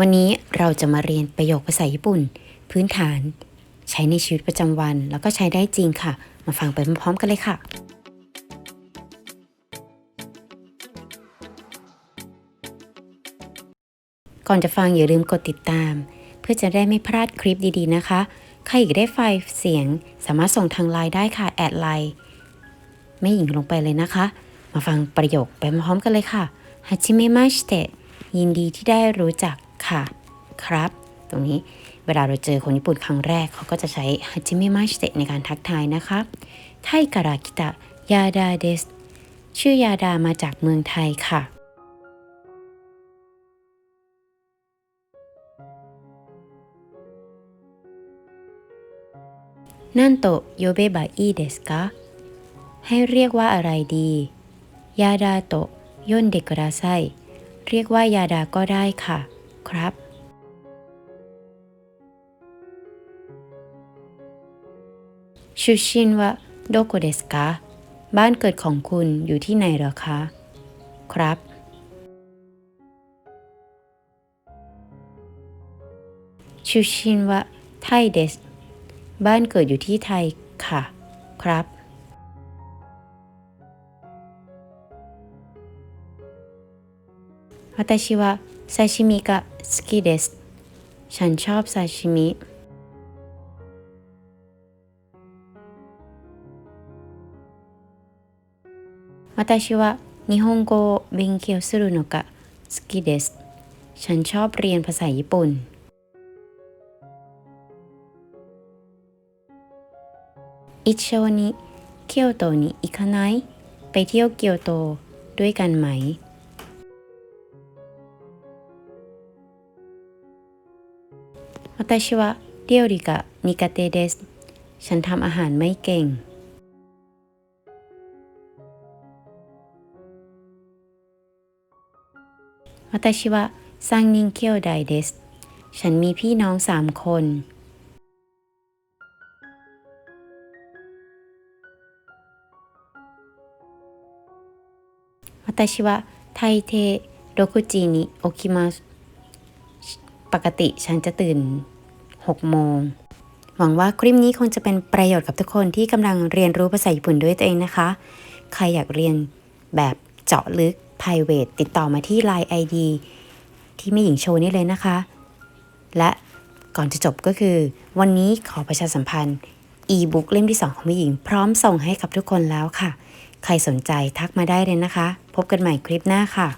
วันนี้เราจะมาเรียนประโยคภาษาญี่ปุ่น พื้นฐาน ใช้ในชีวิตประจำวัน แล้วก็ใช้ได้จริงค่ะ มาฟังไปพร้อมๆกันเลยค่ะ ก่อนจะฟังอย่าลืมกดติดตาม เพื่อจะได้ไม่พลาดคลิปดีๆนะคะ ใครอยากได้ไฟล์เสียงสามารถส่งทางไลน์ได้ค่ะแอดไลน์ไม่หญิงลงไปเลยนะคะ มาฟังประโยคไปพร้อมกันเลยค่ะฮัจิเมมาชิเตะยินดีที่ได้รู้จัก ค่ะ ครับ ตรงนี้เวลาเราเจอคนญี่ปุ่นครั้งแรก เขาก็จะใช้ฮัจิเมมาชิเตะในการทักทายนะคะไทการากิตะยาดาเดสชื่อยาดามาจากเมืองไทยค่ะ นั่นโตโยเบบะอีเดสกะให้เรียกว่าอะไรดี ยาดาโตย่นเด็กกระไซเรียกว่ายาดาก็ได้ค่ะ ครับชุชินวะโดโกเดสกะบ้านเกิดของคุณอยู่ที่ไหนหรอคะ ครับชุชินวะไทเดส บ้านเกิดอยู่ที่ไทยค่ะ ครับ私はซาชิ มิが好きです ฉันชอบซาชิมิ 私は日本語を勉強するのが好きですฉันชอบเรียนภาษาญี่ปุ่น 一緒に京都に行かないไปเที่ยวเกียวโตด้วยกันไหม 私は料理が苦手ですฉันทำอาหารไม่เก่ง 私は三人兄弟ですฉันมีพี่น้องสามคน 私は大抵6時に起きます ปกติฉันจะตื่น 6 โมง หวังว่าคลิปนี้คงจะเป็นประโยชน์กับทุกคนที่กำลังเรียนรู้ภาษาญี่ปุ่นด้วยตัวเองนะคะ ใครอยากเรียนแบบเจาะลึก private ติดต่อมาที่ Line ID ที่แม่หญิงโชว์นี่เลยนะคะ และก่อนจะจบก็คือ วันนี้ขอประชาสัมพันธ์ e-book เล่มที่ 2 ของแม่หญิง พร้อมส่งให้กับทุกคนแล้วค่ะ ใครสนใจทักมาได้เลยนะคะ พบกันใหม่คลิปหน้าค่ะ